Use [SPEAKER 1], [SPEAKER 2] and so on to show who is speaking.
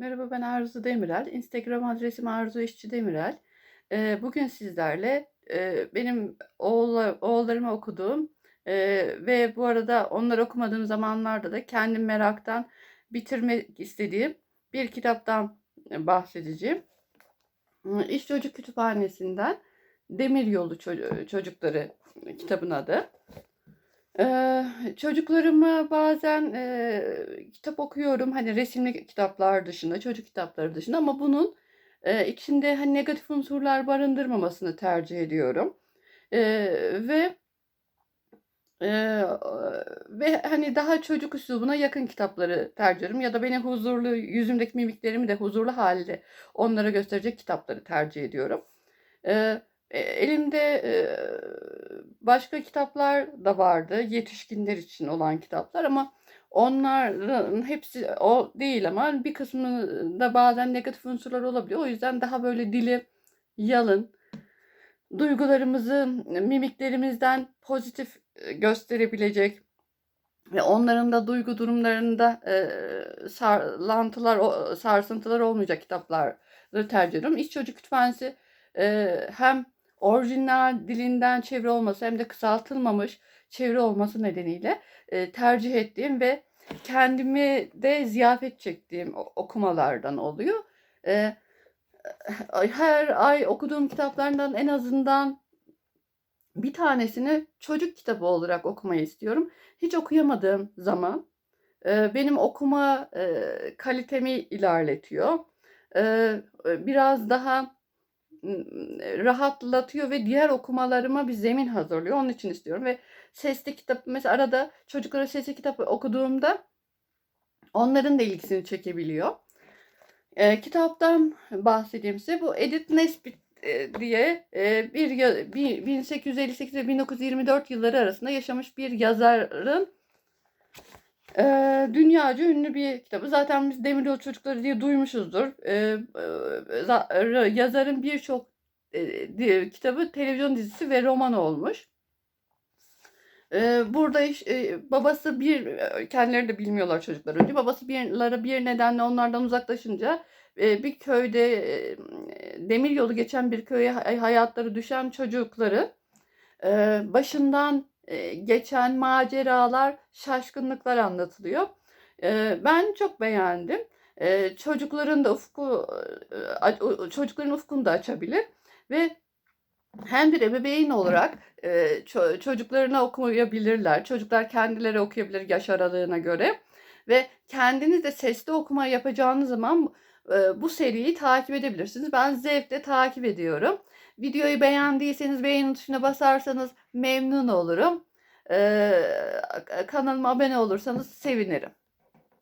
[SPEAKER 1] Merhaba ben Arzu Demirel. Instagram adresim Arzu İşçi Demirel. Eee, bugün sizlerle eee, benim oğula, oğullarıma okuduğum eee, ve bu arada onları okumadığım zamanlarda da kendim meraktan bitirmek istediğim bir kitaptan bahsedeceğim. İş Çocuk Kütüphanesi'nden Demir Yolu Ço- Çocukları kitabın adı. Eee, çocuklarıma bazen, eee, kitap okuyorum, hani, resimli kitaplar dışında, çocuk kitapları dışında ama bunun, eee, içinde, hani, negatif unsurlar barındırmamasını tercih ediyorum. Eee, ve, eee, ve, hani, daha çocuk üslubuna yakın kitapları tercih ediyorum ya da benim huzurlu yüzümdeki mimiklerimi de huzurlu hâlde onlara gösterecek kitapları tercih ediyorum. Eee, e elimde, eee, başka kitaplar da vardı, yetişkinler için olan kitaplar ama onların hepsi o değil ama bir kısmında bazen negatif unsurlar olabiliyor. O yüzden daha böyle dili yalın, duygularımızı mimiklerimizden pozitif, eee, gösterebilecek ve onların da duygu durumlarında, eee, sarlantılar, sarsıntılar olmayacak kitapları tercih ediyorum. İş Çocuk Kütüphanesi, eee, hem orijinal dilinden çeviri olması hem de kısaltılmamış çeviri olması nedeniyle, eee, tercih ettiğim ve kendimi de ziyafet çektiğim okumalardan oluyor. Eee, her ay okuduğum kitaplardan en azından bir tanesini çocuk kitabı olarak okumayı istiyorum. Hiç okuyamadığım zaman, eee, benim okuma, eee, kalitemi ilerletiyor. Eee, biraz daha, rahatlatıyor ve diğer okumalarıma bir zemin hazırlıyor. Onun için istiyorum ve sesli kitap mesela arada çocuklara sesli kitap okuduğumda onların da ilgisini çekebiliyor. Eee, kitaptan bahsedeyim size. Bu Edith Nesbit, diye, bir ya bi 1858 ve 1924 yılları arasında yaşamış bir yazarın eee, dünyaca ünlü bir kitabı. Zaten biz Demiryolu Çocukları diye duymuşuzdur. Eee, za rı yazarın birçok, di kitabı televizyon dizisi ve roman olmuş. Eee, burada iş eee, babası bir, eee, kendileri de bilmiyorlar çocuklar önce. Babası bir bir nedenle onlardan uzaklaşınca, eee, bir köyde, emm, demiryolu geçen bir köye ha hayatları düşen çocukların, eee, başından, geçen maceralar, şaşkınlıklar anlatılıyor. Ben çok beğendim. Çocukların da ufku, çocukların ufkunu da açabilir ve hem bir ebeveyn olarak, çocuklarına okuyabilirler. Çocuklar kendileri okuyabilir yaş aralığına göre ve kendiniz de sesli okuma yapacağınız zaman, bu seriyi takip edebilirsiniz. Ben zevkle takip ediyorum. Videoyu beğendiyseniz beğeni tuşuna basarsanız memnun olurum. Kanalıma abone olursanız sevinirim.